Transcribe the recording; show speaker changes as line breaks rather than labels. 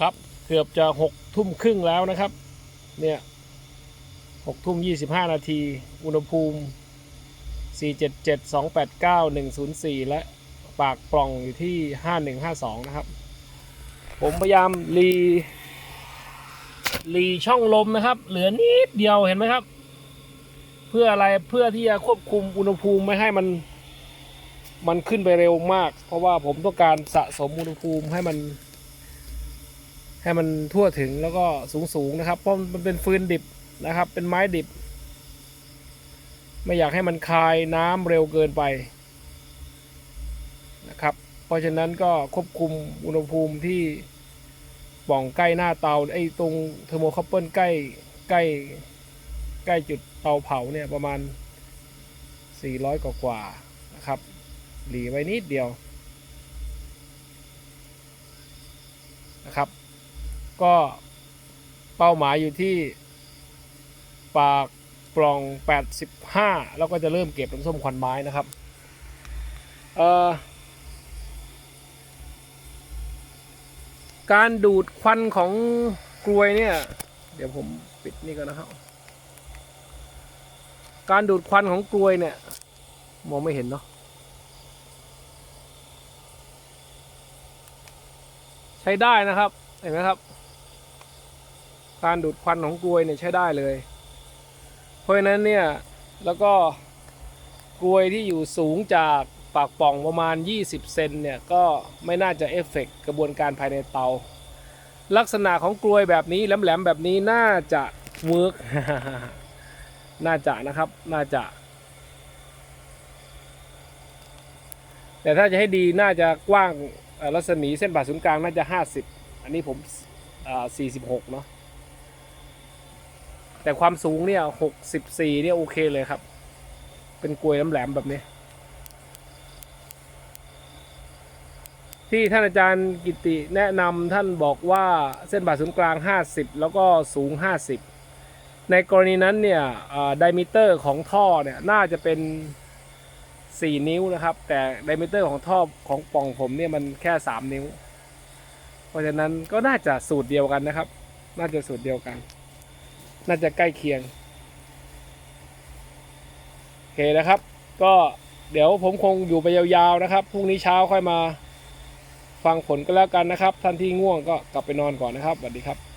ครับ เกือบจะหกทุ่มครึ่งแล้วนะครับ เนี่ยหกทุ่มยี่สิบห้านาที อุณหภูมิ 477 289 104 และปากปล่องอยู่ที่ 5152 นะครับ ผมพยายามรีรีช่องลมนะครับ เหลือนิดเดียวเห็นไหมครับ เพื่ออะไรเพื่อที่จะควบคุมอุณหภูมิไม่ให้มัน มันขึ้นไปเร็วมาก เพราะว่าผมต้องการสะสมอุณหภูมิให้มัน ให้มันทั่วถึงแล้วก็สูงสูงๆนะครับ เพราะมันเป็นฟืนดิบนะครับ เป็นไม้ดิบ ไม่อยากให้มันคายน้ำเร็วเกินไปนะครับ เพราะฉะนั้นก็ควบคุมอุณหภูมิที่ปล่องใกล้หน้าเตาไอ้ตรงเทอร์โมคัพเปิลใกล้ใกล้ใกล้จุดเตาเผาเนี่ยประมาณ 400 กว่ากว่านะครับหลีไว้นิดเดียวนะครับ ก็เป้าหมายอยู่ที่ปากปล่อง 85 แล้วก็จะเริ่มเก็บน้ำส้มควันไม้นะครับการดูดควันของกลวยเนี่ย เดี๋ยวผมปิดนี่ก่อนนะครับ การดูดควันของกลวยเนี่ย มองไม่เห็นเนาะใช้ได้นะครับ เห็นไหมครับ การดูดควันของกลวยเนี่ยใช้ได้เลย เพราะฉะนั้นเนี่ยแล้วก็กลวยที่อยู่สูงจากปากป่องประมาณ 20 เซนเนี่ยก็ไม่น่าจะเอฟเฟกต์กระบวนการภายในเตา ลักษณะของกลวยแบบนี้แหลมๆแบบนี้น่าจะเวิร์กน่าจะนะครับน่าจะ แต่ถ้าจะให้ดีน่าจะกว้างรัศมีเส้นผ่าศูนย์กลางน่าจะ 50 อันนี้ผมอ่า46 เนาะ แต่ความสูงเนี่ย64เนี่ยโอเคเลยครับ เป็นกลวยแหลมๆแบบนี้ ที่ท่านอาจารย์กิติแนะนำท่านบอกว่าเส้นผ่าศูนย์กลาง 50 แล้วก็สูง 50 ในกรณีนั้นเนี่ยไดมิเตอร์ของท่อเนี่ยน่าจะเป็น 4 นิ้วนะครับ แต่ไดมิเตอร์ของท่อของป่องผมเนี่ยมันแค่ 3 นิ้ว เพราะฉะนั้นก็น่าจะสูตรเดียวกันนะครับ น่าจะสูตรเดียวกัน น่าจะใกล้เคียงโอเคนะครับ ก็เดี๋ยวผมคงอยู่ไปยาวๆนะครับพรุ่งนี้เช้าค่อยมา ฟังผลก็แล้วกันนะครับ ท่านที่ง่วงก็กลับไปนอนก่อนนะครับสวัสดีครับ